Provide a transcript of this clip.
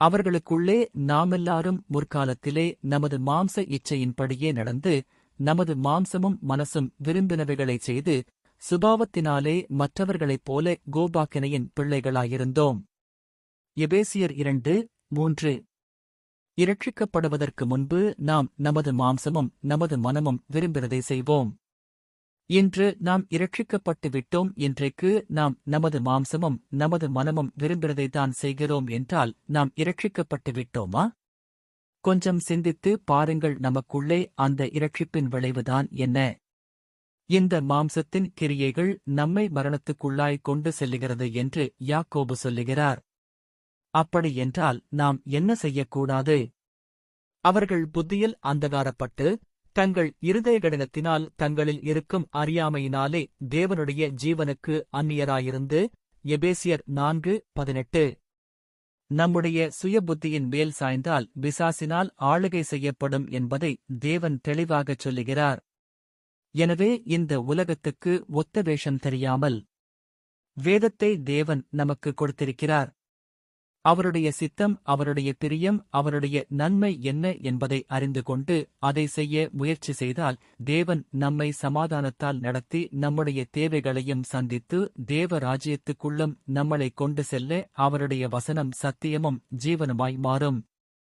அவர்களுக்குள்ளே நாமெல்லாரும் முற்காலத்திலே நமது மாம்ச இச்சையின்படியே நடந்து நமது மாம்சமும் மனசும் விரும்பினவைகளைச் செய்து சுபாவத்தினாலே மற்றவர்களைப் போல கோபாக்கினையின் பிள்ளைகளாயிருந்தோம். எபேசியர் இரண்டு மூன்று. இரட்சிக்கப்படுவதற்கு முன்பு நாம் நமது மாம்சமும் நமது மனமும் விரும்பினதை செய்வோம். இன்று நாம் இரட்சிக்கப்பட்டு விட்டோம் இன்றைக்கு நாம் நமது மாம்சமும் நமது மனமும் விரும்பினதைத்தான் செய்கிறோம் என்றால் நாம் இரட்சிக்கப்பட்டு விட்டோமா கொஞ்சம் சிந்தித்து பாருங்கள் நமக்குள்ளே அந்த இரட்சிப்பின் விளைவுதான் என்ன. இந்த மாம்சத்தின் கிரியைகள் நம்மை மரணத்துக்குள்ளாய் கொண்டு செல்லுகிறது என்று யாக்கோபு சொல்லுகிறார். அப்படி என்றால் நாம் என்ன செய்யக்கூடாது? அவர்கள் புத்தியில் அந்தகாரப்பட்டு தங்கள் இருதய கடினத்தினால் தங்களில் இருக்கும் அறியாமையினாலே தேவனுடைய ஜீவனுக்கு அந்நியராயிருந்து எபேசியர் நான்கு பதினெட்டு. நம்முடைய சுயபுத்தியின் மேல் சாய்ந்தால் பிசாசினால் ஆளுகை செய்யப்படும் என்பதை தேவன் தெளிவாகச் சொல்லுகிறார். எனவே இந்த உலகத்துக்கு ஒத்த வேஷம் தெரியாமல் வேதத்தை தேவன் நமக்கு கொடுத்திருக்கிறார். அவருடைய சித்தம் அவருடைய பிரியம் அவருடைய நன்மை என்ன என்பதை அறிந்து கொண்டு அதை செய்ய முயற்சி செய்தால் தேவன் நம்மை சமாதானத்தால் நடத்தி நம்முடைய தேவைகளையும் சந்தித்து தேவ ராஜ்யத்துக்குள்ளும் நம்மளை கொண்டு செல்ல அவருடைய வசனம் சத்தியமும் ஜீவனுமாய் மாறும்.